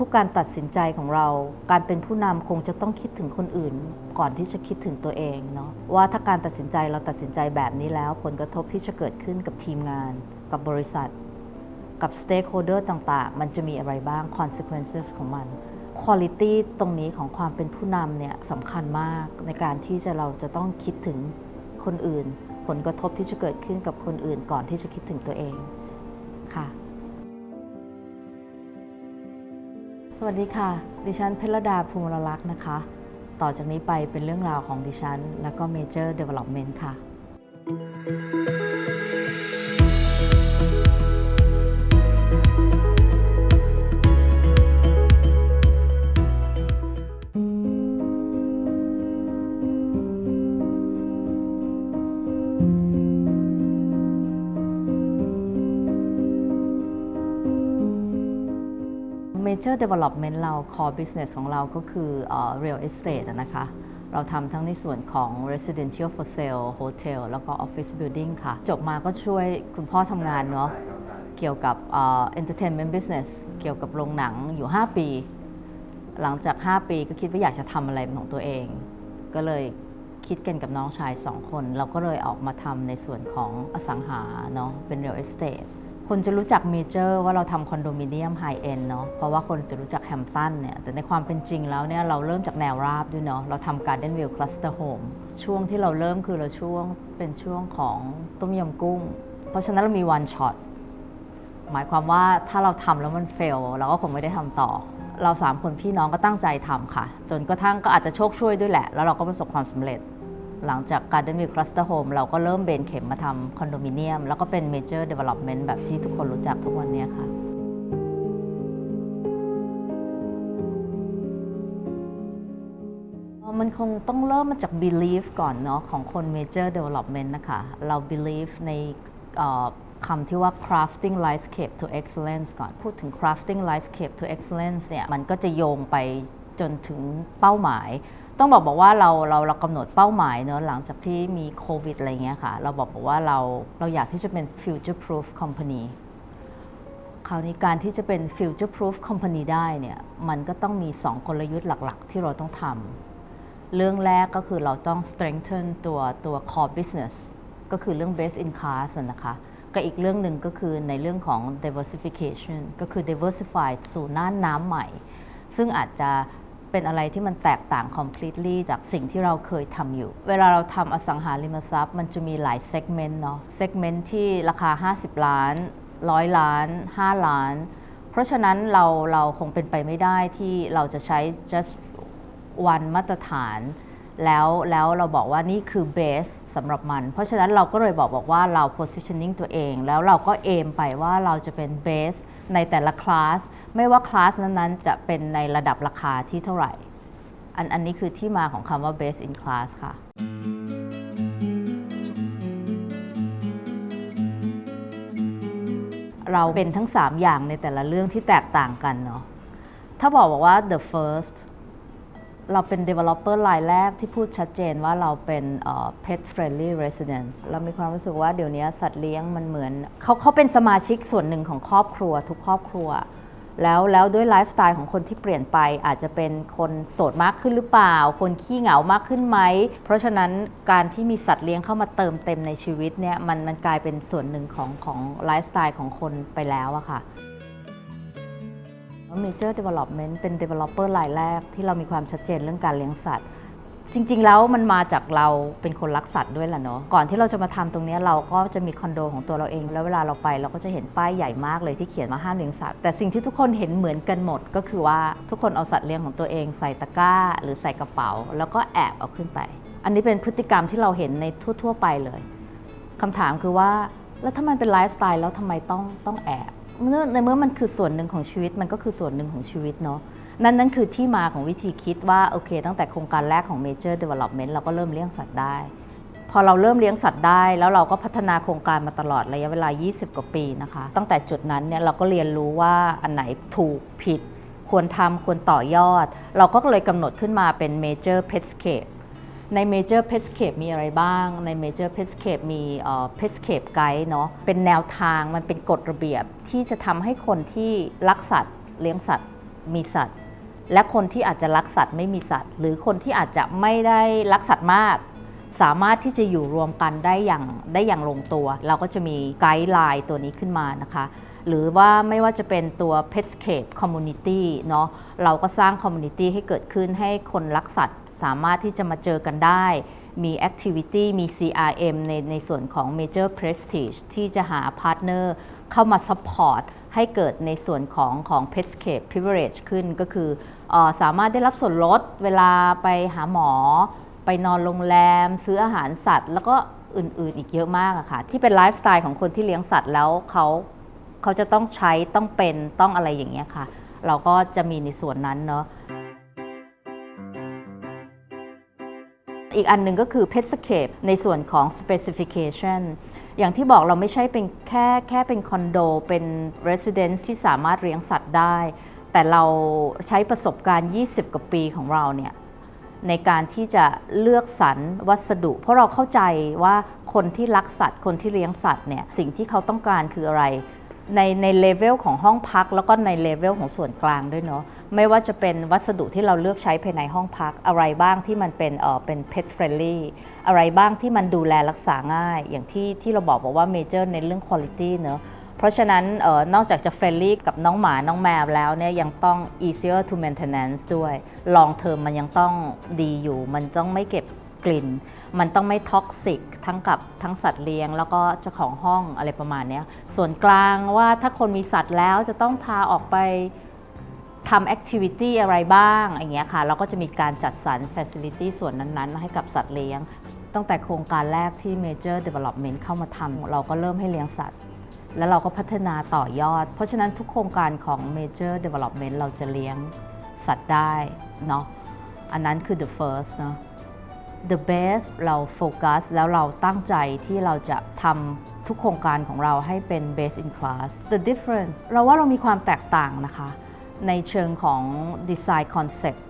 ทุกๆ การตัดสินใจของเรา การเป็นผู้นำคงจะต้องคิดถึงคนอื่น ก่อนที่จะคิดถึงตัวเองเนาะว่าถ้าการตัดสินใจเราตัดสินใจแบบนี้แล้ว ผลกระทบที่จะเกิดขึ้นกับทีมงาน กับบริษัท กับ stakeholder ต่างๆ มันจะมีอะไรบ้าง consequences ของมัน quality ตรงนี้ของความเป็นผู้นำเนี่ยสำคัญมากในการที่จะเราจะต้องคิดถึงคนอื่น ผลกระทบที่จะเกิดขึ้นกับคนอื่นก่อนที่จะคิดถึงตัวเองค่ะ สวัสดีค่ะ ดิฉันเพชรดาภูมิรลักษ์นะคะ ต่อจากนี้ไปเป็นเรื่องราวของดิฉัน และก็เมเจอร์เดเวล็อปเมนต์ค่ะ Major Development เรา Core Business ของเราก็คือเอ่อ Real Estate นะคะ เราทำทั้งในส่วนของ Residential for Sale Hotel แล้วก็ Office Building ค่ะ จบมาก็ช่วยคุณพ่อทำงานเนาะ เกี่ยวกับเอ่อ Entertainment Business เกี่ยวกับโรงหนังอยู่ 5 ปี หลังจาก 5 ปีก็คิดว่าอยากจะทำอะไรเป็นของตัวเอง ก็เลยคิดกันกับน้องชาย2คน เราก็เลยออกมาทำในส่วนของอสังหาเนาะเป็น Real Estate คนจะรู้จักเมเจอร์ว่าเราทำคอนโดมิเนียมไฮเอ็นเนาะเพราะว่าคนจะรู้จักแฮมป์ตันเนี่ยแต่ในความเป็นจริงแล้วเนี่ยเราเริ่มจากแนวราบด้วยเนาะเราทำการ์เดนวิลคลัสเตอร์โฮมช่วงที่เราเริ่มคือเราช่วงเป็นช่วงของต้มยำกุ้ง เพราะฉะนั้นเรามีวันช็อตหมายความว่าถ้าเราทำแล้วมันเฟลเราก็คงไม่ได้ทำต่อ เราสามคนพี่น้องก็ตั้งใจทำค่ะ จนกระทั่งก็อาจจะโชคช่วยด้วยแหละ แล้วเราก็ประสบความสำเร็จ หลังจาก Garden View Cluster Home เราก็เริ่มเบนเข็มมาทำคอนโดมิเนียม แล้วก็เป็น Major Development แบบที่ทุกคนรู้จักทุกวันนี้ค่ะมันคงต้องเริ่มมาจาก belief ก่อนเนาะของคน major development นะคะ เรา believe ในคำที่ว่า crafting landscape to excellence ก่อน พูดถึง crafting landscape to excellence เนี่ย มันก็จะโยงไปจนถึงเป้าหมาย ต้องบอกบอกว่าเราเราเรากำหนดเป้าหมายเนอะหลังจากที่มีโควิดอะไรเงี้ยค่ะ เราบอกบอกว่าเราเราอยากที่จะเป็น future proof company คราวนี้การที่จะเป็น future proof company ได้เนี่ยมันก็ต้องมี 2 กลยุทธ์หลัก ๆ ที่เราต้องทำเรื่องแรกก็คือเราต้อง strengthen ตัวตัว core business ก็คือเรื่อง best in class นะคะกับอีกเรื่องหนึ่งก็คือในเรื่องของ diversification ก็คือ diversify สู่น่านน้ำใหม่ ซึ่งอาจจะ เป็นอะไรที่มันแตกต่าง completely จากสิ่งที่เราเคยทำอยู่ เวลาเราทำอสังหาริมทรัพย์ มันจะมีหลาย segment เนาะ segment ที่ราคา 50 ล้าน 100 ล้าน 5 ล้าน เพราะฉะนั้นเราเราคงเป็นไปไม่ได้ที่เราจะใช้ just วันมาตรฐาน แล้วแล้วเราบอกว่านี่คือเบสสำหรับมัน เพราะฉะนั้นเราก็เลยบอกบอกว่าเรา positioning ตัวเอง แล้วเราก็เอมไปว่าเราจะเป็นเบสในแต่ละคลาส ไม่ว่าคลาสนั้นๆ จะเป็นในระดับราคาที่เท่าไหร่ อันอันนี้คือที่มาของคำว่า best in class ค่ะ เราเป็นทั้ง 3 อย่างในแต่ละเรื่องที่แตกต่างกันเนาะ ถ้าบอกบอกว่า the first เราเป็น developer รายแรกที่พูดชัดเจนว่าเราเป็น pet friendly residence เรามีความรู้สึกว่าเดี๋ยวนี้สัตว์เลี้ยงมันเหมือนเขาเขาเป็นสมาชิกส่วนหนึ่งของครอบครัว ทุกครอบครัว แล้วแล้วด้วยไลฟ์สไตล์ของคนที่เปลี่ยนไปอาจจะเป็นคนโสดมากขึ้นหรือเปล่า คนขี้เหงามากขึ้นไหม เพราะฉะนั้นการที่มีสัตว์เลี้ยงเข้ามาเติมเต็มในชีวิตเนี่ยมันมันกลายเป็นส่วนหนึ่งของของไลฟ์สไตล์ของคนไปแล้วอะค่ะ Major Development เป็น Developer รายแรกที่เรามีความชัดเจนเรื่องการเลี้ยงสัตว์ จริง ๆ แล้วมันมาจากเราเป็นคนรักสัตว์ด้วยแหละเนาะก่อนที่เราจะมาทำตรงนี้เราก็จะมีคอนโดของตัวเราเอง แล้วเวลาเราไปเราก็จะเห็นป้ายใหญ่มากเลยที่เขียนว่าห้ามเลี้ยงสัตว์แต่สิ่งที่ทุกคนเห็นเหมือนกันหมด ก็คือว่าทุกคนเอาสัตว์เลี้ยงของตัวเองใส่ตะกร้า หรือใส่กระเป๋า แล้วก็แอบเอาขึ้นไป อันนี้เป็นพฤติกรรมที่เราเห็นในทั่ว ๆ ไปเลยคำถามคือว่าแล้วถ้ามันเป็นไลฟ์สไตล์แล้วทำไมต้องต้องแอบเมื่อในเมื่อมันคือส่วนหนึ่งของชีวิตมันก็คือส่วนหนึ่งของชีวิตเนาะ นั่นนั่นคือที่มาของวิธีคิดว่าโอเค ตั้งแต่โครงการแรกของ Major Development เราก็เริ่มเลี้ยงสัตว์ได้ พอเราเริ่มเลี้ยงสัตว์ได้ แล้วเราก็พัฒนาโครงการมาตลอดระยะเวลา 20 กว่าปีนะคะ ตั้งแต่จุดนั้นเนี่ยเราก็เรียนรู้ว่าอันไหนถูกผิด ควรทำควรต่อยอด เราก็เลยกำหนดขึ้นมาเป็น Major Petscape ใน Major Petscape มีอะไรบ้าง ใน Major Petscape มีเอ่อ Petscape Guide เนาะ เป็นแนวทาง มันเป็นกฎระเบียบที่จะทำให้คนที่รักสัตว์ เลี้ยงสัตว์ มีสัตว์ และคนที่อาจจะรักสัตว์ไม่มีสัตว์ หรือคนที่อาจจะไม่ได้รักสัตว์มาก สามารถที่จะอยู่รวมกันได้อย่างได้อย่างลงตัว เราก็จะมีไกด์ไลน์ตัวนี้ขึ้นมานะคะหรือว่าไม่ว่าจะเป็นตัว Petscape Community เนาะเราก็สร้าง Community ให้เกิดขึ้นให้คนรักสัตว์ สามารถที่จะมาเจอกันได้ มี Activity มี CRM ในในส่วนของ Major Prestige ที่จะหาพาร์ทเนอร์เข้ามา Support ให้เกิดในส่วนของของ Petscape Privilege ขึ้นก็คือเออสามารถได้รับส่วนลดเวลาไปหาหมอ ไปนอนโรงแรม ซื้ออาหารสัตว์ แล้วก็อื่นๆอีกเยอะมากอะค่ะ ที่เป็นไลฟ์สไตล์ของคนที่เลี้ยงสัตว์แล้วเขาเขาจะต้องใช้ต้องเป็นต้องอะไรอย่างเงี้ยค่ะ เราก็จะมีในส่วนนั้นเนาะ อีกอันหนึ่งก็คือ Petscape ในส่วนของ Specification อย่างที่บอกเราไม่ใช่เป็นแค่แค่เป็นคอนโด เป็น Residence ที่สามารถเลี้ยงสัตว์ได้ แต่เราใช้ประสบการณ์ 20 กว่าปีของเราเนี่ยในการที่จะเลือกสรรวัสดุ เพราะเราเข้าใจว่าคนที่รักสัตว์ คนที่เลี้ยงสัตว์เนี่ยสิ่งที่เขาต้องการคืออะไร ในในเลเวลของห้องพัก แล้วก็ในเลเวลของส่วนกลางด้วยเนาะไม่ว่าจะเป็นวัสดุที่เราเลือกใช้ภายในห้องพัก อะไรบ้างที่มันเป็นเออเป็น pet friendly อะไรบ้างที่มันดูแลรักษาง่าย อย่างที่ที่เราบอกบอกว่า major ในเรื่อง quality เนอะเพราะฉะนั้นออนอกจากจะ friendly กับน้องหมาน้องแมวแล้วเนี่ยยังต้อง easier to maintenance ด้วย long term มันยังต้องดีอยู่ มันต้องไม่เก็บ กลิ่น มันต้องไม่ท็อกซิกทั้งกับทั้งสัตว์เลี้ยง แล้วก็เจ้าของห้องอะไรประมาณนี้ส่วนกลางว่าถ้าคนมีสัตว์แล้วจะต้องพาออกไปทำแอคทิวิตี้อะไรบ้างอย่างเงี้ยค่ะเราก็จะมีการจัดสรร Facility ส่วนนั้นๆ ให้กับสัตว์เลี้ยง ตั้งแต่โครงการแรกที่ Major Development เข้ามาทำเราก็เริ่มให้เลี้ยงสัตว์ แล้วเราก็พัฒนาต่อยอด เพราะฉะนั้นทุกโครงการของ Major Development เราจะเลี้ยงสัตว์ได้เนาะอันนั้นคือ the first เนาะ the best เราโฟกัสแล้วเราตั้งใจที่เราจะทำทุกโครงการของเราให้เป็น best in class the difference เราว่าเรามีความแตกต่างนะคะ ในเชิงของ design concept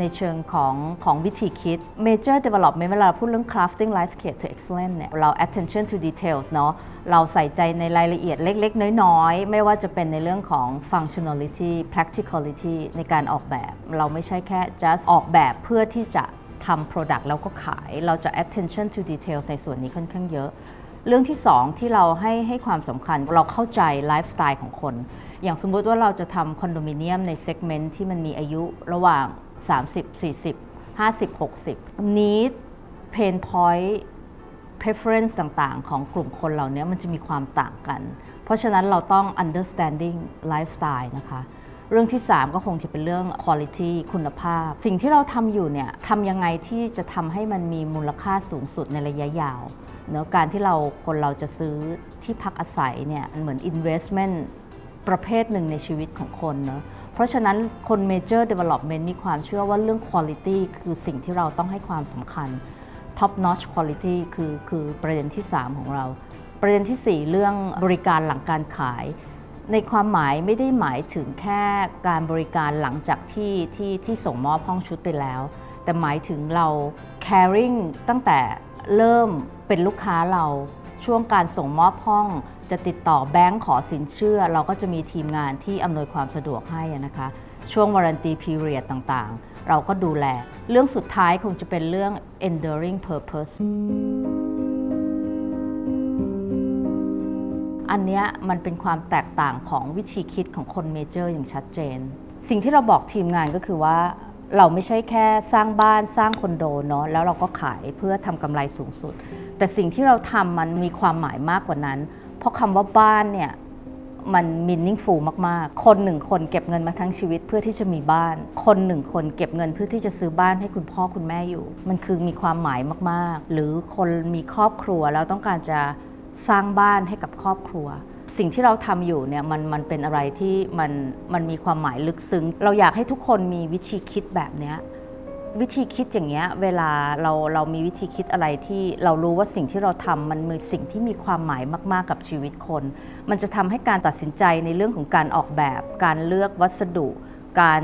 ในเชิงของของวิธีคิด major development เวลาเราพูดเรื่อง crafting landscape to excellence เนี่ย เรา attention to details เนาะ เราใส่ใจในรายละเอียดเล็ก ๆ น้อย ๆ ไม่ว่าจะเป็นในเรื่องของ functionality practicality ในการออกแบบ เราไม่ใช่แค่ just ออกแบบเพื่อที่จะ ทำ product แล้วก็ขาย เราจะ attention to detail ในส่วนนี้ค่อนข้างเยอะ เรื่องที่สองที่เราให้ให้ความสำคัญเราเข้าใจไลฟ์สไตล์ของคน อย่างสมมุติว่าเราจะทำคอนโดมิเนียมในเซกเมนต์ที่มันมีอายุระหว่าง 30 40 50 60 need pain point preference ต่างๆ ของกลุ่มคนเหล่านี้มันจะมีความต่างกัน เพราะฉะนั้นเราต้อง understanding lifestyle นะคะ เรื่องที่ 3 ก็คงจะเป็นเรื่อง quality คุณภาพ สิ่งที่เราทำอยู่เนี่ยทำยังไงที่จะทำให้มันมีมูลค่าสูงสุดในระยะยาวเนื้อะการที่เราคนเราจะซื้อที่พักอาศัยเนี่ยมันเหมือน investment ประเภทหนึ่งในชีวิตของคนเนอะเพราะฉะนั้นคน major development มีความเชื่อว่าเรื่อง quality คือสิ่งที่เราต้องให้ความสำคัญ top notch quality คือคือประเด็นที่ 3 ของเรา ประเด็นทีสี่4 เรื่องบริการหลังการขาย ในความหมายไม่ได้หมายถึงแค่การบริการหลังจากที่ที่ที่ส่งมอบห้องชุดไปแล้ว แต่หมายถึงเรา caring ตั้งแต่เริ่มเป็นลูกค้าเราช่วงการส่งมอบห้องจะติดต่อแบงค์ขอสินเชื่อ เราก็จะมีทีมงานที่อำนวยความสะดวกให้นะคะ ช่วงวารันตีพีเรียดต่างๆ เราก็ดูแล เรื่องสุดท้ายคงจะเป็นเรื่อง enduring purpose อันเนี้ยมันเป็นความแตกต่างของวิธีคิดของคนเมเจอร์อย่างชัดเจน สิ่งที่เราบอกทีมงานก็คือว่า เราไม่ใช่แค่สร้างบ้านสร้างคอนโดเนาะแล้วเราก็ขายเพื่อทำกำไรสูงสุด แต่สิ่งที่เราทำมันมีความหมายมากกว่านั้น เพราะคำว่าบ้านเนี่ยมัน meaningful มาก ๆ คนหนึ่งคนเก็บเงินมาทั้งชีวิตเพื่อที่จะมีบ้าน คนหนึ่งคนเก็บเงินเพื่อที่จะซื้อบ้านให้คุณพ่อคุณแม่อยู่ มันคือมีความหมายมาก ๆ หรือคนมีครอบครัวแล้วต้องการจะ สร้างบ้านให้กับครอบครัว สิ่งที่เราทำอยู่เนี่ยมันมันเป็นอะไรที่มันมันมีความหมายลึกซึ้ง เราอยากให้ทุกคนมีวิธีคิดแบบเนี้ยวิธีคิดอย่างเงี้ยเวลาเราเรามีวิธีคิดอะไรที่เรารู้ว่าสิ่งที่เราทำมันมีสิ่งที่มีความหมายมาก ๆ กับชีวิตคน มันจะทำให้การตัดสินใจในเรื่องของการออกแบบ การเลือกวัสดุ การ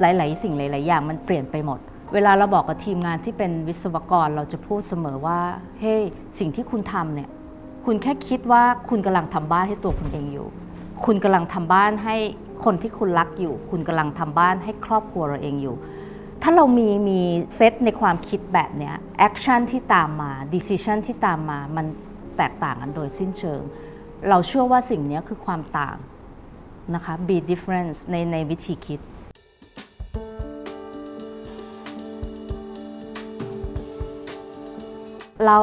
หลาย ๆ สิ่งหลาย ๆ อย่างมันเปลี่ยนไปหมด เวลาเราบอกกับทีมงานที่เป็นวิศวกรเราจะพูดเสมอว่าเฮ้ยสิ่งที่คุณทำเนี่ย คุณแค่คิดว่าคุณกำลังทำบ้านให้ตัวคุณเองอยู่ คุณกำลังทำบ้านให้คนที่คุณรักอยู่ คุณกำลังทำบ้านให้ครอบครัวเราเองอยู่ ถ้าเรามีมีเซตในความคิดแบบเนี้ยแอคชั่นที่ตามมาดิส i ชันที่ตามมามันแตกต่างกันโดยสิ้นเชิง เราเชื่อว่าสิ่งนี้คือความต่างนะคะ be difference ในในวิธีคิดเรา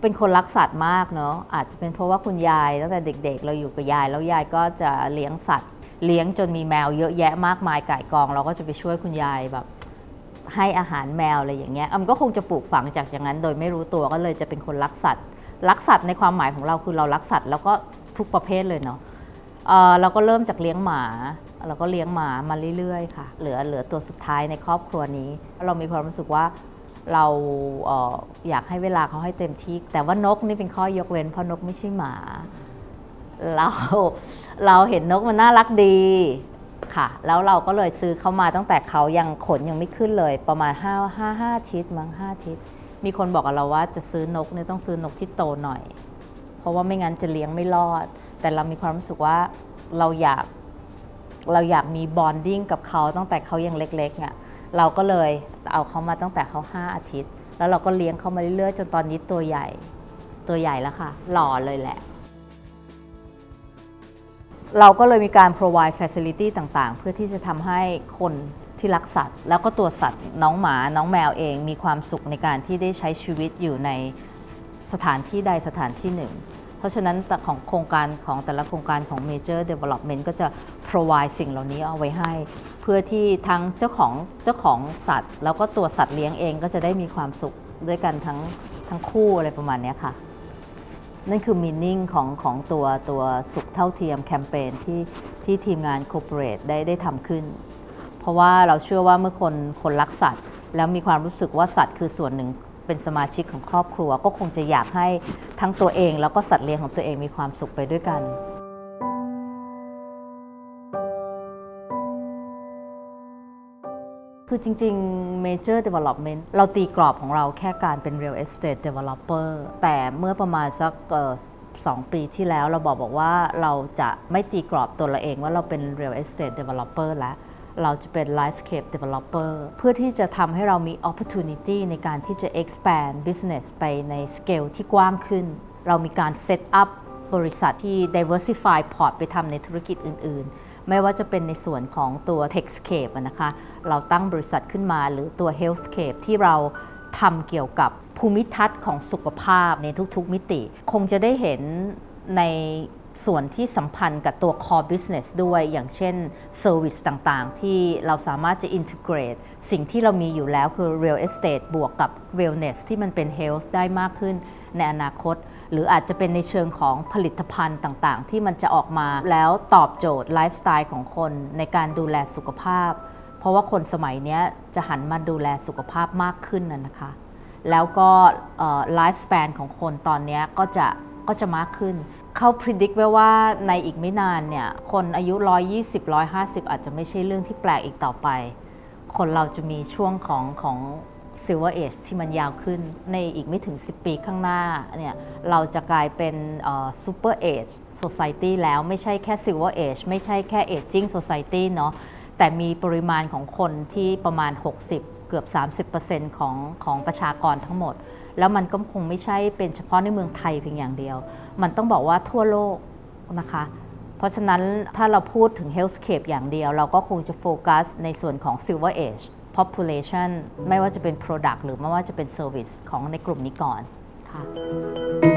เป็นคนรักสัตว์มากเนาะอาจจะเป็นเพราะว่าคุณยายตั้งแต่เด็ก ๆ เราอยู่กับยาย แล้วยายก็จะเลี้ยงสัตว์ เลี้ยงจนมีแมวเยอะแยะมากมายไก่ายกอง เราก็จะไปช่วยคุณยายแบบให้อาหารแมวอะไรอย่างเงี้ยอำก็คงจะปลูกฝังจากอย่างนั้น โดยไม่รู้ตัวก็เลยจะเป็นคนรักสัตว์รักสัตว์ในความหมายของเราคือเรารักสัตว์แล้วก็ทุกประเภทเลยเนาะเออเราก็เริ่มจากเลี้ยงหมา เราก็เลี้ยงหมามาเรื่อยๆค่ะ เหลือเหลือตัวสุดท้ายในครอบครัวนี้ เรามีความรู้สึกว่า เราเอออยากให้เวลาเขาให้เต็มที่ แต่ว่านกนี่เป็นข้อยกเว้น เพราะนกไม่ใช่หมา เราเราเห็นนกมันน่ารักดีค่ะ แล้วเราก็เลยซื้อเขามาตั้งแต่เขายังขนยังไม่ขึ้นเลย ประมาณ5 5 5อาทิตย์มั้ง5อาทิตย์มีคนบอกกับเราว่าจะซื้อนกเนี่ยต้องซื้อนกที่โตหน่อย เพราะว่าไม่งั้นจะเลี้ยงไม่รอด แต่เรามีความรู้สึกว่าเราอยากเราอยากมีบอนดิ้งกับเขาตั้งแต่เขายังเล็กๆอะ เราก็เลยเอาเขามาตั้งแต่เขา5 อาทิตย์ แล้วเราก็เลี้ยงเขามาเรื่อยๆจนตอนนี้ตัวใหญ่ ตัวใหญ่แล้วค่ะ หล่อเลยแหละ เราก็เลยมีการ provide facility ต่างๆ เพื่อที่จะทำให้คนที่รักสัตว์ แล้วก็ตัวสัตว์น้องหมาน้องแมวเองมีความสุขในการที่ได้ใช้ชีวิตอยู่ในสถานที่ใดสถานที่หนึ่ง เพราะฉะนั้นของโครงการของแต่ละโครงการของ Major Development ก็จะ provide สิ่งเหล่านี้เอาไว้ให้ เพื่อที่ทั้งเจ้าของเจ้าของสัตว์ แล้วก็ตัวสัตว์เลี้ยงเองก็จะได้มีความสุขด้วยกันทั้งทั้งคู่อะไรประมาณนี้ค่ะ นั่นคือมีนิ่งของของตัวตัวสุขเท่าเทียมแคมเปญที่ที่ทีมงาน Corporate ได้ได้ทำขึ้น เพราะว่าเราเชื่อว่าเมื่อคนคนรักสัตว์ แล้วมีความรู้สึกว่าสัตว์คือส่วนหนึ่ง เป็นสมาชิกของครอบครัว ก็คงจะอยากให้ทั้งตัวเอง แล้วก็สัตว์เลี้ยงของตัวเองมีความสุขไปด้วยกันคือจริงๆ Major Development เราตีกรอบของเราแค่การเป็น Real Estate Developer แต่เมื่อประมาณสักสองปีที่แล้วเราบอกบอกว่าเราจะไม่ตีกรอบตัวเราเองว่าเราเป็น Real Estate Developer แล้ว เราจะเป็น Lifescape Developer เพื่อที่จะทำให้เรามี Opportunity ในการที่จะ expand business ไปใน scale ที่กว้างขึ้น เรามีการ set up บริษัทที่ diversify port ไปทำในธุรกิจอื่น ๆ ไม่ว่าจะเป็นในส่วนของตัว Techscape นะคะ เราตั้งบริษัทขึ้นมาหรือตัว Healthscape ที่เราทำเกี่ยวกับภูมิทัศน์ของสุขภาพในทุกๆมิติ คงจะได้เห็นใน ส่วนที่สัมพันธ์กับตัว core business ด้วยอย่างเช่น service ต่างๆ ที่เราสามารถจะ integrate สิ่งที่เรามีอยู่แล้วคือ real estate บวกกับ wellness ที่มันเป็น health ได้มากขึ้นในอนาคต หรืออาจจะเป็นในเชิงของผลิตภัณฑ์ต่างๆ ที่มันจะออกมาแล้วตอบโจทย์ไลฟ์สไตล์ของคนในการดูแลสุขภาพ เพราะว่าคนสมัยนี้จะหันมาดูแลสุขภาพมากขึ้นนะนะคะ แล้วก็ไลฟ์ส p ปนของคนตอนนี้ก็จะก็จะมากขึ้น เขาพิจิตไว้ว่าในอีกไม่นานเนี่ย คนอายุ 120 150 อาจจะไม่ใช่เรื่องที่แปลกอีกต่อไป คนเราจะมีช่วงของของ Silver Age ที่มันยาวขึ้นในอีกไม่ถึง 10 ปีข้างหน้าเนี่ยเราจะกลายเป็นเอ่อ Super Age Society แล้วไม่ใช่แค่ Silver Age ไม่ใช่แค่ Aging Society เนาะแต่มีปริมาณของคนที่ประมาณ 60 เกือบ 30%ของของประชากรทั้งหมด แล้วมันก็คงไม่ใช่เป็นเฉพาะในเมืองไทยเพียงอย่างเดียว มันต้องบอกว่าทั่วโลกนะคะ เพราะฉะนั้นถ้าเราพูดถึง healthscape อย่างเดียว เราก็คงจะโฟกัสในส่วนของ silver age population ไม่ว่าจะเป็น product หรือไม่ว่าจะเป็น service ของในกลุ่มนี้ก่อนค่ะ